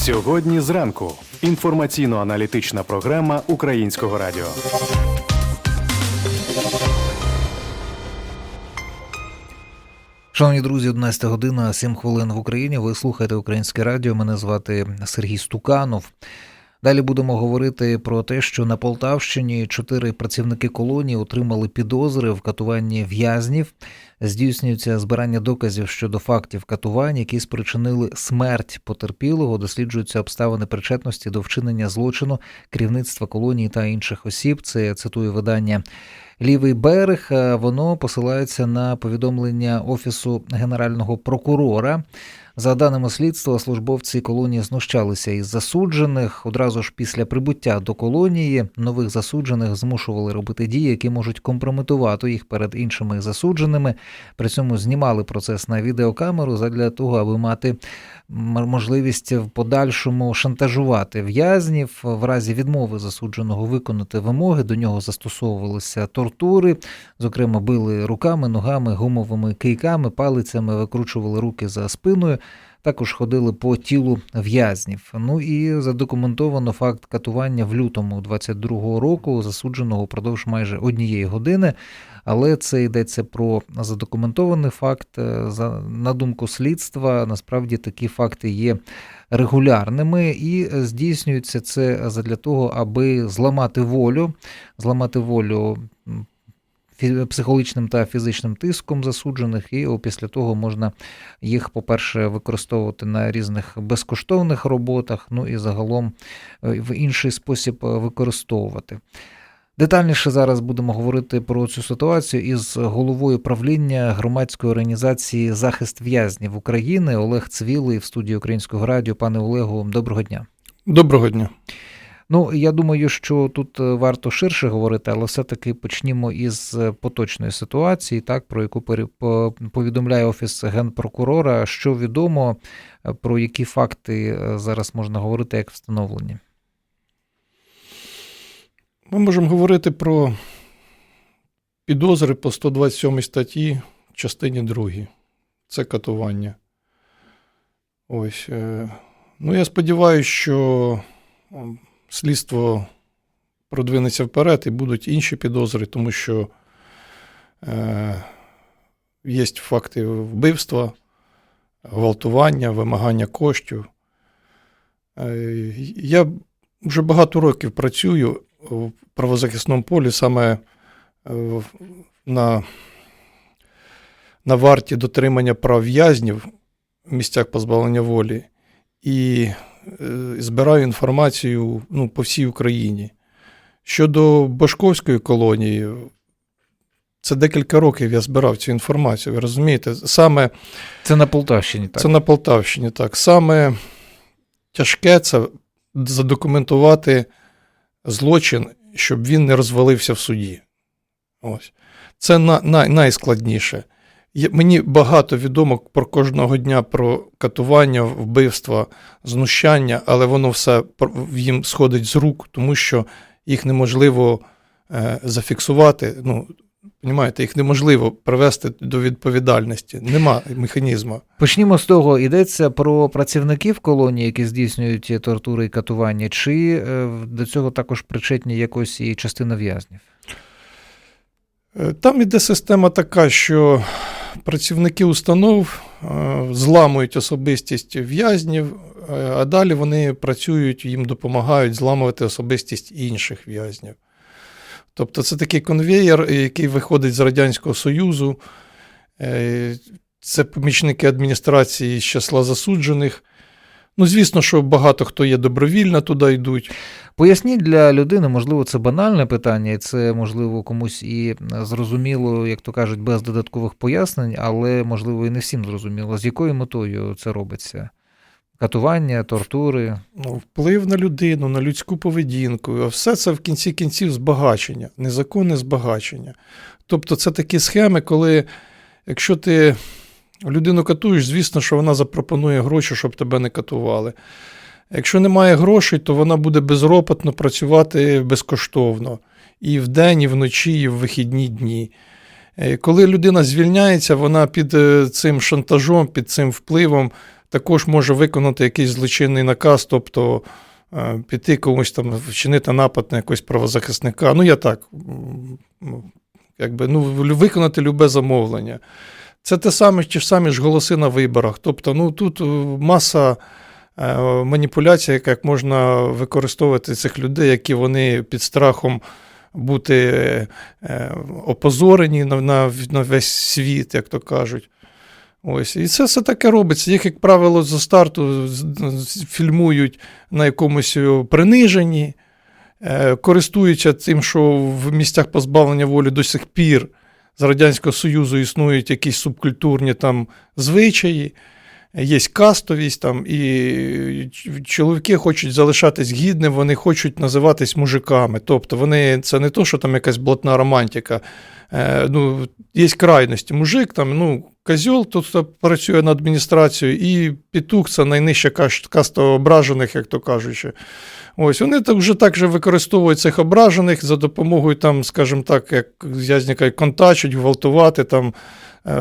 Сьогодні зранку. Інформаційно-аналітична програма Українського радіо. Шановні друзі, 11 година, 7 хвилин в Україні. Ви слухаєте Українське радіо. Мене звати Сергій Стуканов. Далі будемо говорити про те, що на Полтавщині чотири працівники колонії отримали підозри в катуванні в'язнів. Здійснюється збирання доказів щодо фактів катувань, які спричинили смерть потерпілого. Досліджуються обставини причетності до вчинення злочину керівництва колонії та інших осіб. Це цитую видання. Лівий берег е, воно посилається на повідомлення офісу генерального прокурора. За даними слідства, службовці колонії знущалися із засуджених. Одразу ж після прибуття до колонії нових засуджених змушували робити дії, які можуть компрометувати їх перед іншими засудженими. При цьому знімали процес на відеокамеру задля того, аби мати можливість в подальшому шантажувати в'язнів в разі відмови засудженого виконати вимоги. До нього застосовувалися тортури, зокрема, били руками, ногами, гумовими кийками, палицями, викручували руки за спиною. Також ходили по тілу в'язнів. Ну і задокументовано факт катування в лютому 22-го року, засудженого впродовж майже однієї години. Але це йдеться про задокументований факт. Е, на думку слідства, насправді такі факти є регулярними і здійснюється це задля того, аби зламати волю, зламати волю психологічним та фізичним тиском засуджених, і після того можна їх, по-перше, використовувати на різних безкоштовних роботах, ну і загалом е, в інший спосіб е, використовувати. Детальніше зараз будемо говорити про цю ситуацію із головою правління громадської організації Захист в'язнів України Олег Цвілий в студії Українського радіо. Пане Олегу, доброго дня. Доброго дня. Ну, я думаю, що тут е, варто ширше говорити, але все-таки почнімо із е, поточної ситуації, так про яку повідомляє офіс генпрокурора. Що відомо, е, про які факти зараз можна говорити як встановлені? Ми можемо говорити про підозри по 127 статті частині 2. Це катування. Ось. Ну, я сподіваюся, що слідство продвинеться вперед і будуть інші підозри, тому що е, є факти вбивства, гвалтування, вимагання коштів. Е, я вже багато років працюю в правозахисному полі саме е, на, на варті дотримання прав в'язнів в місцях позбавлення волі і збираю інформацію ну, по всій Україні. Щодо Башковської колонії, це декілька років я збирав цю інформацію. Ви розумієте, саме Це на Полтавщині, так? це на Полтавщині, так. Саме тяжке це задокументувати злочин, щоб він не розвалився в суді. Ось. Це на, на, найскладніше. Мені багато відомо про кожного дня про катування, вбивства, знущання, але воно все їм сходить з рук, тому що їх неможливо е, зафіксувати. Ну, Понімаєте, їх неможливо привести до відповідальності. Нема механізму. Почнімо з того, йдеться про працівників колонії, які здійснюють тортури і катування, чи е, до цього також причетні якось і частина в'язнів? Е, Там іде система така, що працівники установ е, зламують особистість в'язнів, е, а далі вони працюють, їм допомагають зламувати особистість інших в'язнів. Тобто це такий конвеєр, який виходить з Радянського Союзу. Е, Це помічники адміністрації з числа засуджених. Ну, звісно, що багато хто є добровільно туди йдуть. Поясніть для людини, можливо, це банальне питання, і це, можливо, комусь і зрозуміло, як то кажуть, без додаткових пояснень, але, можливо, і не всім зрозуміло, з якою метою це робиться. Катування, тортури. ну, вплив на людину, на людську поведінку. Все це в кінці кінців збагачення, незаконне збагачення. Тобто це такі схеми, коли якщо ти людину катуєш, звісно, що вона запропонує гроші, щоб тебе не катували. Якщо немає грошей, то вона буде безропотно працювати безкоштовно і вдень, і вночі, і в вихідні дні. Е, Коли людина звільняється, вона під е, цим шантажом, під цим впливом також може виконати якийсь злочинний наказ, тобто е, піти комусь там вчинити напад на якогось правозахисника. Ну, я так, якби, ну, виконати любе замовлення. Це те саме, ті ж самі ж голоси на виборах. Тобто, ну тут е, маса е, маніпуляцій, як- можна використовувати цих людей, які вони під страхом бути е, опозорені на, на, на весь світ, як то кажуть. Ось. І це все таке робиться. Їх, як правило, за старту фільмують на якомусь приниженні, користуються тим, що в місцях позбавлення волі до сих пір з Радянського Союзу існують якісь субкультурні там звичаї, є кастовість там, і чоловіки хочуть залишатись гідним, вони хочуть називатись мужиками. Тобто вони це не то, що там якась блатна романтика. Е, ну, є крайності. Мужик, там, ну, козьол, тут працює на адміністрацію, і петух це найнижча каста ображених, як то кажучи. Ось вони вже так же використовують цих ображених за допомогою, там, скажімо так, як язні кажуть, контачить, гвалтувати, там, е,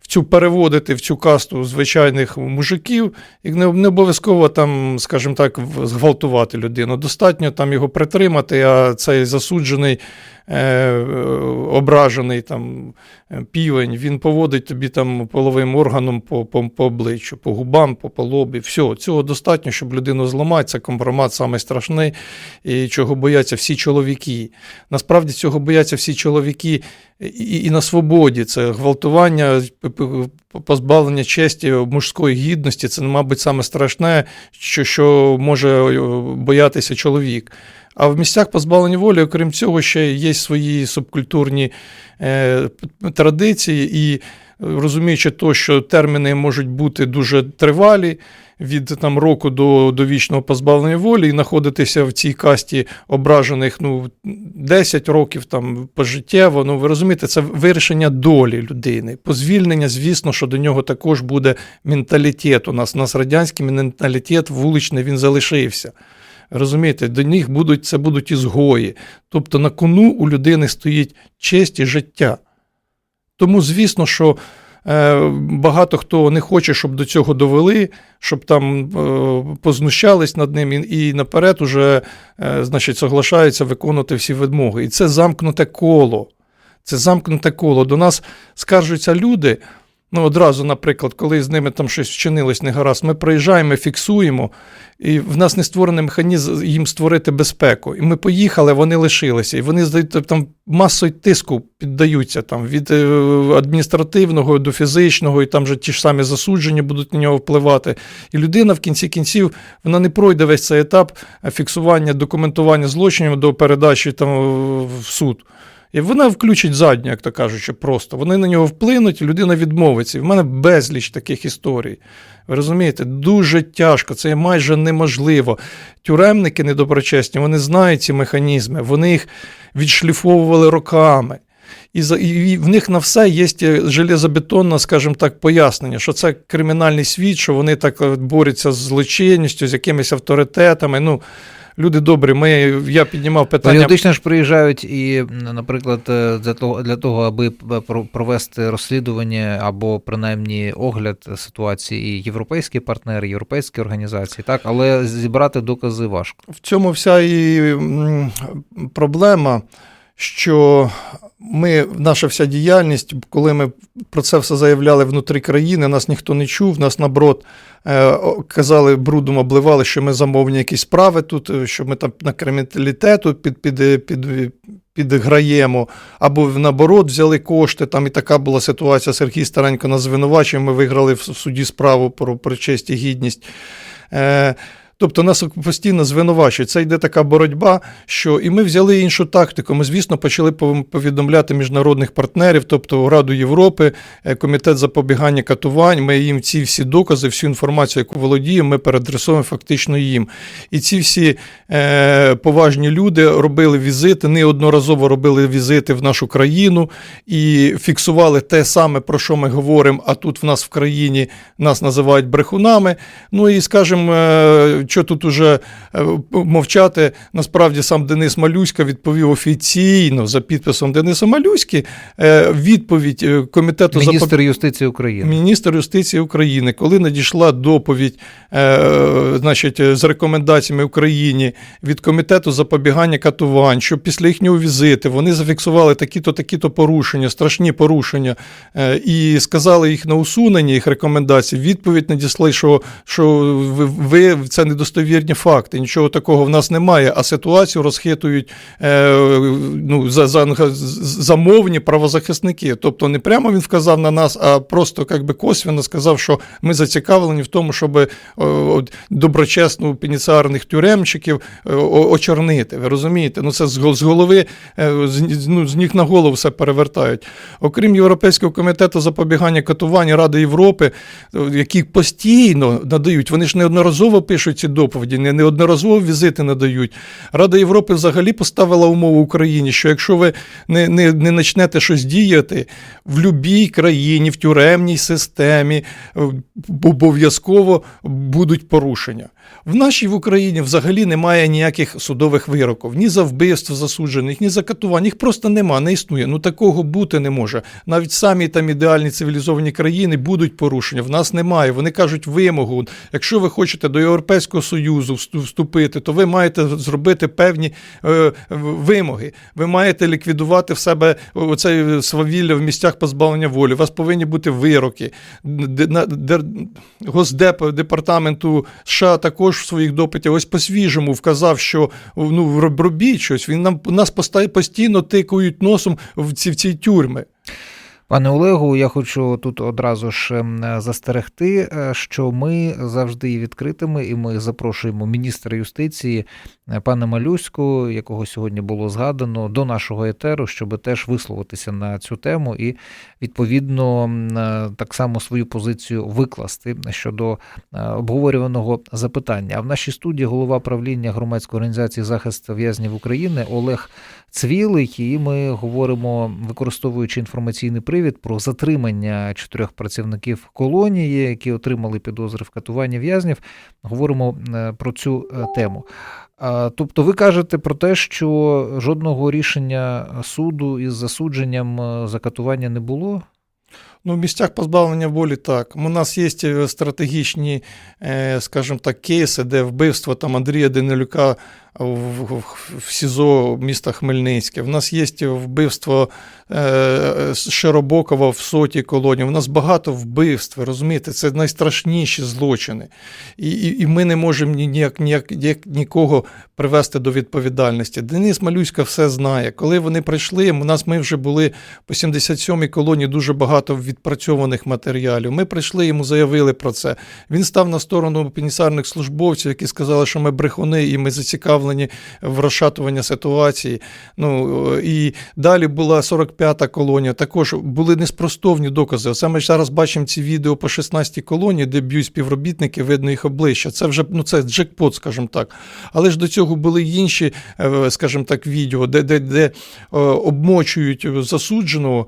в цю переводити в цю касту звичайних мужиків, і не, обов'язково там, скажімо так, зґвалтувати людину. Достатньо там його притримати, а цей засуджений, е, е, ображений там, півень, він поводить тобі там половим органом по, по, по обличчю, по губам, по, по лобі. Все, цього достатньо, щоб людину зламати. Це компромат самий страшний, і чого бояться всі чоловіки. Насправді цього бояться всі чоловіки і, і на свободі. Це гвалтування, позбавлення честі, мужської гідності. Це, мабуть, саме страшне, що, що може е, боятися чоловік. А в місцях позбавлення волі, окрім цього, ще є свої субкультурні е, традиції, і розуміючи то, що терміни можуть бути дуже тривалі. Від там року до, до вічного позбавлення волі і знаходитися в цій касті ображених ну, 10 років там пожиттєво. Ну, ви розумієте, це вирішення долі людини. По звільнення, звісно, що до нього також буде менталітет. У нас у нас радянський менталітет вуличний він залишився. Розумієте, до них будуть це будуть ізгої. Тобто на кону у людини стоїть честь і життя. Тому, звісно, що е, багато хто не хоче, щоб до цього довели, щоб там е, познущались над ним і, наперед уже е, значить, соглашаються виконувати всі вимоги. І це замкнуте коло. Це замкнуте коло. До нас скаржуються люди. Ну, одразу, наприклад, коли з ними там щось вчинилось негаразд, ми приїжджаємо, фіксуємо, і в нас не створений механізм їм створити безпеку. І ми поїхали, вони лишилися. І вони там масою тиску піддаються там від е, адміністративного до фізичного, і там же ті ж самі засудження будуть на нього впливати. І людина в кінці кінців вона не пройде весь цей етап фіксування, документування злочинів до передачі там в суд. І вона включить задню, як то кажучи, просто. Вони на нього вплинуть, людина відмовиться. І в мене безліч таких історій. Ви розумієте, дуже тяжко, це майже неможливо. Тюремники недоброчесні, вони знають ці механізми, вони їх відшліфовували роками. І, в них на все є железобетонне, скажімо так, пояснення, що це кримінальний світ, що вони так е, борються з злочинністю, з якимись авторитетами. Ну, люди добрі, ми, я піднімав питання. Періодично ж приїжджають і, наприклад, е, для того, для того, аби про- провести розслідування або принаймні огляд ситуації і європейські партнери, європейські організації, так, але зібрати докази важко. В цьому вся і проблема, що ми, наша вся діяльність, коли ми про це все заявляли внутрі країни, нас ніхто не чув, нас наоборот е, казали, брудом обливали, що ми замовні якісь справи тут, е, що ми там на криміналітету під, під, під, підграємо, або наоборот взяли кошти. Там і така була ситуація. Сергій Старенько нас звинувачив, ми виграли в суді справу про, про честь і гідність. Тобто нас постійно звинувачують. Це йде така боротьба, що і ми взяли іншу тактику. Ми, звісно, почали повідомляти міжнародних партнерів, тобто Раду Європи, е, комітет запобігання катувань. Ми їм ці всі докази, всю інформацію, яку володіємо, ми переадресуємо фактично їм. І ці всі е, поважні люди робили візити, неодноразово робили візити в нашу країну і фіксували те саме, про що ми говоримо. А тут в нас в країні нас називають брехунами. Ну і скажімо, е, що тут уже е, мовчати, насправді сам Денис Малюська відповів офіційно за підписом Дениса Малюськи е, відповідь е, комітету запоб- Міністр юстиції України. Міністр юстиції України, коли надійшла доповідь значить, з рекомендаціями Україні від комітету запобігання катувань, що після їхнього візиту вони зафіксували такі-то, такі-то порушення, страшні порушення, і сказали їх на усунення їх рекомендацій. Відповідь надісли, що, що ви, це недостовірні факти. Нічого такого в нас немає, а ситуацію розхитують е, ну, за, за, замовні правозахисники. Тобто не прямо він вказав на нас, а просто як би косвенно сказав, що ми зацікавлені в тому, щоб е, доброчесно пеніціарних тюремчиків е, очорнити. Ви розумієте? Ну це з з голови, е, з, ну, з ніг на голову все перевертають. Окрім Європейського комітету запобігання катувань Ради Європи, е, які постійно надають, вони ж неодноразово пишуть ці доповіді, неодноразово візити надають. Рада Європи взагалі поставила умову Україні, що якщо ви не, не, не почнете щось діяти в будь-якій країні, в тюремній системі, обов'язково будуть порушення. В нашій в Україні взагалі немає ніяких судових вироків, ні за вбивство засуджених, ні за катування. Їх просто нема, не існує. Ну такого бути не може. Навіть самі там ідеальні цивілізовані країни будуть порушення. В нас немає. Вони кажуть вимогу. Якщо ви хочете до Європейського Союзу вступити, то ви маєте зробити певні е, вимоги. Ви маєте ліквідувати в себе оце свавілля в місцях позбавлення волі. У вас повинні бути вироки. Госдеп департаменту США також в своїх допитів ось по-свіжому вказав, що ну роб- робіть щось. Він нам нас постійно тикають носом в ці в ці тюрми. Пане Олегу, я хочу тут одразу ж ем, застерегти, е, що ми завжди відкритими, і ми запрошуємо міністра юстиції пана Малюську, якого сьогодні було згадано, до нашого етеру, щоб теж висловитися на цю тему і відповідно е, так само свою позицію викласти щодо е, обговорюваного запитання. А в нашій студії голова правління громадської організації захист в'язнів України Олег Цвілий, і ми говоримо, використовуючи інформаційний привід про затримання чотирьох працівників колонії, які отримали підозри в катуванні в'язнів. Говоримо е, про цю е, тему. Тобто, ви кажете про те, що жодного рішення суду із засудженням закатування не було? Ну, в місцях позбавлення волі так. У нас є е, стратегічні, е, скажімо так, кейси, де вбивство там Андрія Денилюка в, СІЗО міста Хмельницьке. В нас є вбивство е, Широбокова в соті колонії. У нас багато вбивств, розумієте, це найстрашніші злочини. І, і, і ми не можемо ніяк, ніяк, ніяк, нікого привести до відповідальності. Денис Малюська все знає. Коли вони прийшли, у нас ми вже були по 77-й колонії дуже багато відпрацьованих матеріалів. Ми прийшли, йому заявили про це. Він став на сторону пенісарних службовців, які сказали, що ми брехуни і ми зацікавлені в розшатуванні ситуації. Ну і далі була 45-та колонія. Також були неспростовні докази. Ми зараз бачимо ці відео по 16-й колонії, де б'ють співробітники, видно їх обличчя. Це вже ну це джекпот, скажімо так. Але ж до цього були інші, е, скажімо так, відео, де, де, де е, обмочують засудженого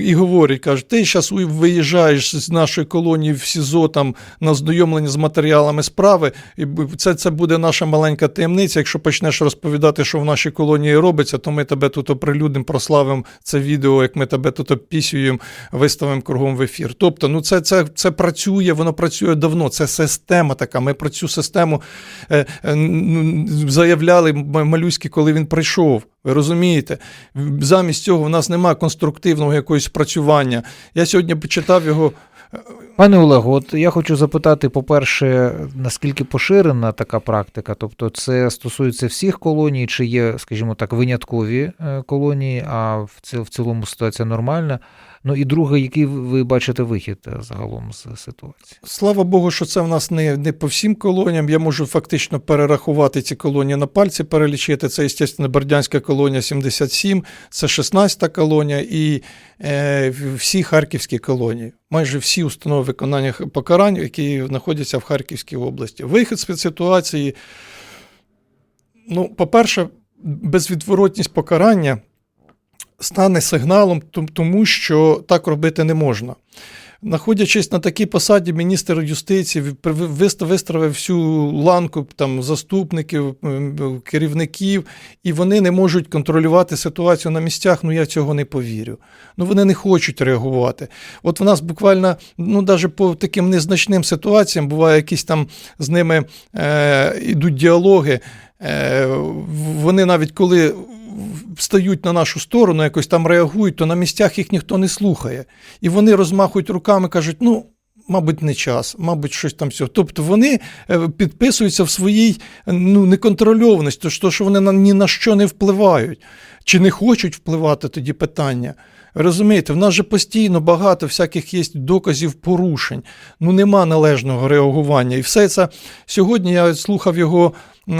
і говорять, кажуть, ти зараз виїжджаєш з нашої колонії в СІЗО там на ознайомлення з матеріалами справи, і це, це буде наша маленька таємниця. Якщо почнеш розповідати, що в нашій колонії робиться, то ми тебе тут оприлюдним, прославимо це відео, як ми тебе тут опісюємо, виставимо кругом в ефір. Тобто, ну це, це, це працює, воно працює давно. Це система така. Ми про цю систему е, е, заявляли М- Малюський, коли він прийшов. Ви розумієте? Замість цього в нас немає конструктивного якогось працювання. Я сьогодні почитав його. Пане Олегу, от я хочу запитати, по-перше, наскільки поширена така практика? Тобто, це стосується всіх колоній, чи є, скажімо так, виняткові е, колонії, а в ці- в цілому ситуація нормальна. Ну і друге, який ви бачите вихід е, загалом з ситуації? Слава Богу, що це в нас не, не по всім колоніям. Я можу фактично перерахувати ці колонії на пальці, перелічити. Це, звісно, Бердянська колонія 77, це 16-та колонія і е, всі харківські колонії. Майже всі установи виконання покарань, які знаходяться в Харківській області. Вихід з ситуації. Ну, по-перше, безвідворотність покарання стане сигналом, тому що так робити не можна. Знаходячись на такій посаді, міністр юстиції ви- вист- вистроїв всю ланку там, заступників, керівників, і вони не можуть контролювати ситуацію на місцях. Ну я цього не повірю. Ну вони не хочуть реагувати. От в нас буквально, ну навіть по таким незначним ситуаціям буває якісь там з ними е, йдуть діалоги. Е, вони навіть коли стають на нашу сторону, якось там реагують, то на місцях їх ніхто не слухає. І вони розмахують руками, кажуть, ну. Мабуть, не час, мабуть, щось там все. Тобто вони е, підписуються в своїй ну, неконтрольованості, то що вони на, ні на що не впливають, чи не хочуть впливати тоді питання. Розумієте, в нас же постійно багато всяких є доказів порушень, ну нема належного реагування. І все це сьогодні я слухав його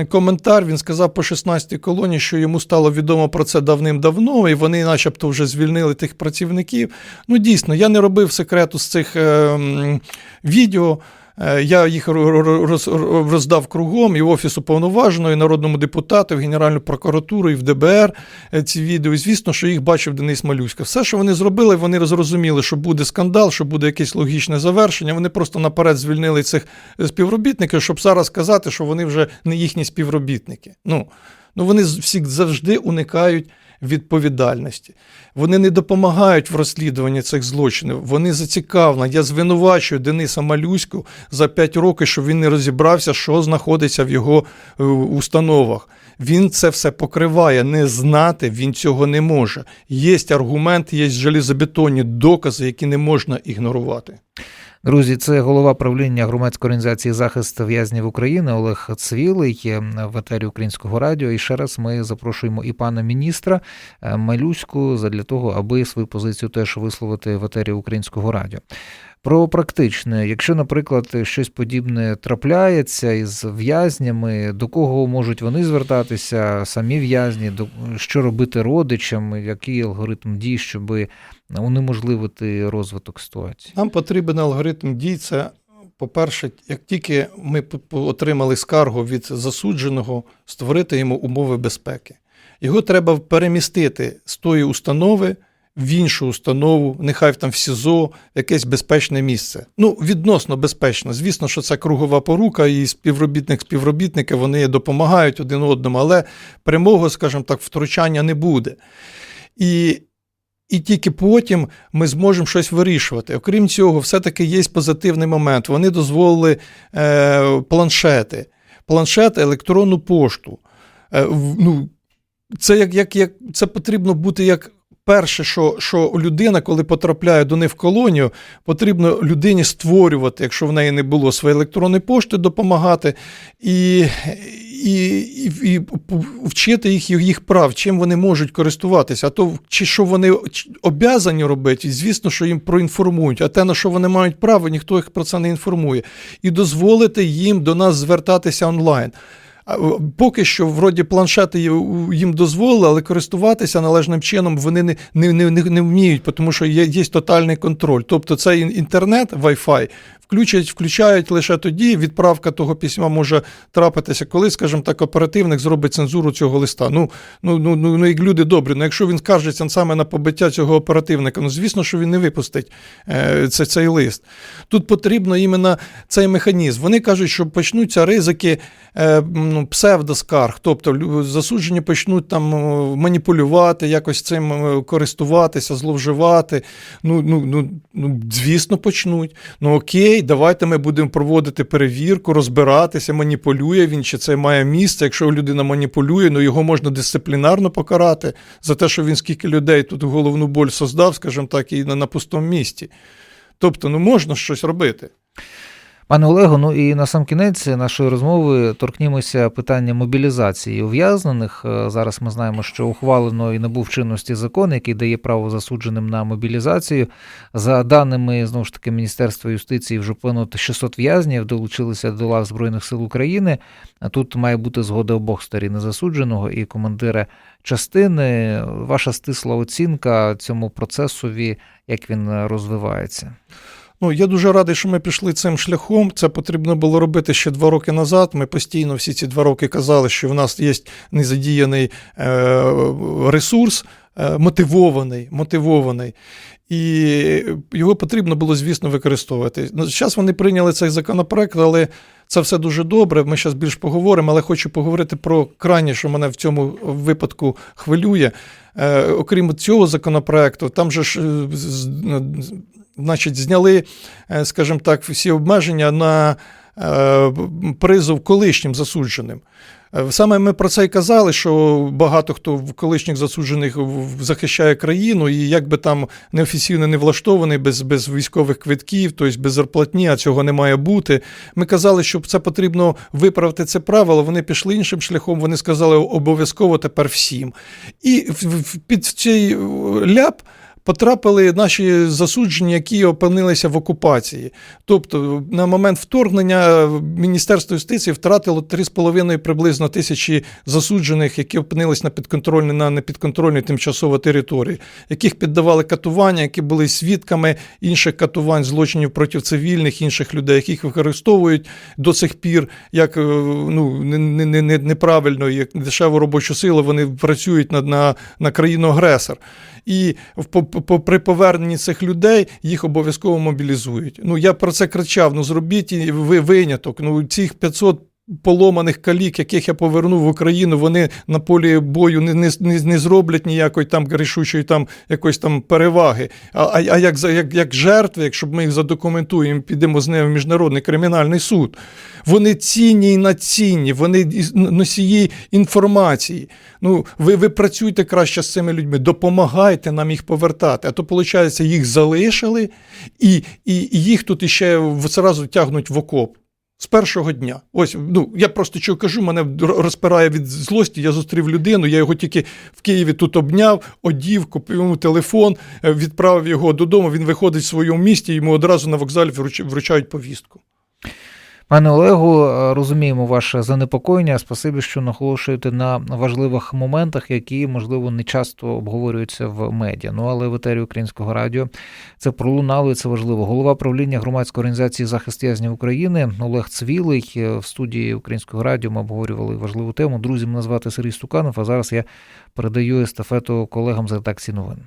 коментар. Він сказав по 16-й колоні, що йому стало відомо про це давним-давно, і вони, начебто, вже звільнили тих працівників. Ну, дійсно, я не робив секрету з цих е, відео. Е, Я їх ро- ро- роздав кругом і в офісу повноваженого, і народному депутату, і в Генеральну прокуратуру, і в ДБР е, ці відео. І звісно, що їх бачив Денис Малюська. Все, що вони зробили, вони зрозуміли, що буде скандал, що буде якесь логічне завершення. Вони просто наперед звільнили цих співробітників, щоб зараз сказати, що вони вже не їхні співробітники. Ну, ну вони всі завжди уникають відповідальності. Вони не допомагають в розслідуванні цих злочинів. Вони зацікавлені. Я звинувачую Дениса Малюську за 5 років, що він не розібрався, що знаходиться в його е, установах. Він це все покриває. Не знати він цього не може. Є аргумент, є железобетонні докази, які не можна ігнорувати. Друзі, це голова правління громадської організації захист в'язнів України Олег Цвілий в етері Українського радіо. І ще раз ми запрошуємо і пана міністра е, Малюську задля того, аби свою позицію теж висловити в етері Українського радіо. Про практичне, якщо, наприклад, щось подібне трапляється із в'язнями, до кого можуть вони звертатися, самі в'язні, до що робити родичам, який алгоритм дій, щоб унеможливити розвиток ситуації? Нам потрібен алгоритм дій. Це, по-перше, як тільки ми отримали скаргу від засудженого, створити йому умови безпеки. Його треба перемістити з тої установи в іншу установу, нехай там в СІЗО, якесь безпечне місце. Ну, відносно безпечно. Звісно, що це кругова порука, і співробітник співробітники вони допомагають один одному, але прямого, скажімо так, втручання не буде. І і тільки потім ми зможемо щось вирішувати. Окрім цього, все-таки є позитивний момент. Вони дозволили е, планшети, планшети, електронну пошту. Е, ну, це, як, як, як, це потрібно бути як. Перше, що, що людина, коли потрапляє до них в колонію, потрібно людині створювати, якщо в неї не було своєї електронної пошти, допомагати і, і, і, і вчити їх їх прав, чим вони можуть користуватися. А то чи що вони обязані робити, звісно, що їм проінформують. А те, на що вони мають право, ніхто їх про це не інформує. І дозволити їм до нас звертатися онлайн. Поки що, вроді, планшети їм дозволили, але користуватися належним чином вони не, не, не, не вміють, тому що є, є тотальний контроль. Тобто цей інтернет, Wi-Fi, включать, включають лише тоді. Відправка того письма може трапитися, коли, скажімо так, оперативник зробить цензуру цього листа. Ну, ну, ну, ну, ну як люди добрі. Ну, якщо він скаржиться саме на побиття цього оперативника, ну звісно, що він не випустить е, це, цей лист. Тут потрібно іменно цей механізм. Вони кажуть, що почнуться ризики е, ну, псевдоскарг, тобто засуджені почнуть там е, маніпулювати, якось цим е, користуватися, зловживати. Ну, ну, ну, ну, звісно, почнуть. Ну окей, давайте ми будемо проводити перевірку, розбиратися, маніпулює він, чи це має місце. Якщо людина маніпулює, ну його можна дисциплінарно покарати за те, що він скільки людей тут головну боль создав, скажімо так, і на, на пустому місці. Тобто, ну можна щось робити. Пане Олего, ну і на сам кінець нашої розмови торкнімося питання мобілізації ув'язнених. Е, Зараз ми знаємо, що ухвалено і набув чинності закон, який дає право засудженим на мобілізацію. За даними знову ж таки Міністерства юстиції, вже понад 600 в'язнів долучилися до лав Збройних сил України. Тут має бути згода обох сторін засудженого і командира частини. Ваша стисла оцінка цьому процесові, як він розвивається. Ну, я дуже радий, що ми пішли цим шляхом. Це потрібно було робити ще два роки назад. Ми постійно всі ці два роки казали, що в нас є незадіяний е, ресурс, е, мотивований, мотивований. І його потрібно було, звісно, використовувати. Ну, Зараз вони прийняли цей законопроект, але це все дуже добре. Ми зараз більш поговоримо, але хочу поговорити про крайнє, що мене в цьому випадку хвилює. Е, окрім цього законопроекту, там же ж е, значить, зняли, е, скажімо так, всі обмеження на призов колишнім засудженим. Е, Саме ми про це й казали, що багато хто в колишніх засуджених захищає країну, і як би там неофіційно не влаштований, без, без військових квитків, тобто без зарплатні, а цього не має бути. Ми казали, що це потрібно виправити це правило. Вони пішли іншим шляхом. Вони сказали обов'язково тепер всім. І під цей е, ляп. Потрапили наші засуджені, які опинилися в окупації. Тобто, на момент вторгнення Міністерство юстиції втратило 3,5 приблизно тисячі засуджених, які опинились на підконтрольній на непідконтрольній тимчасово території, яких піддавали катування, які були свідками інших катувань, злочинів проти цивільних, інших людей, яких використовують до сих пір як е, ну, не- не- не- не- неправильно, як дешеву робочу силу, вони працюють на, на, на країну-агресор. І при поверненні цих людей їх обов'язково мобілізують. Ну я про це кричав: ну зробіть і ви виняток. Ну цих 500 поломаних калік, яких я повернув в Україну, вони на полі бою не, не, не, зроблять ніякої там рішучої там якоїсь там переваги. А, а, а як, як, як жертви, якщо ми їх задокументуємо, підемо з ними в міжнародний кримінальний суд. Вони цінні і націнні, вони носії інформації. Ну, ви, ви працюйте краще з цими людьми, допомагайте нам їх повертати. А то, виходить, їх залишили, і, і, і їх тут іще зразу тягнуть в окоп. З першого дня. Ось, ну, я просто що кажу, мене розпирає від злості. Я зустрів людину, я його тільки в Києві тут обняв, одів, купив йому телефон, е, відправив його додому. Він виходить в своєму місті, йому одразу на вокзалі вруч- вручають повістку. Пане Олегу, е, розуміємо ваше занепокоєння. Спасибі, що наголошуєте на важливих моментах, які можливо не часто обговорюються в медіа. Ну але в етері українського радіо це пролунало і це важливо. Голова правління громадської організації захист в'язнів України Олег Цвілий е, в студії українського радіо. Ми обговорювали важливу тему. Друзі, мене звати Сергій Стуканов. А зараз я передаю естафету колегам з редакції новин.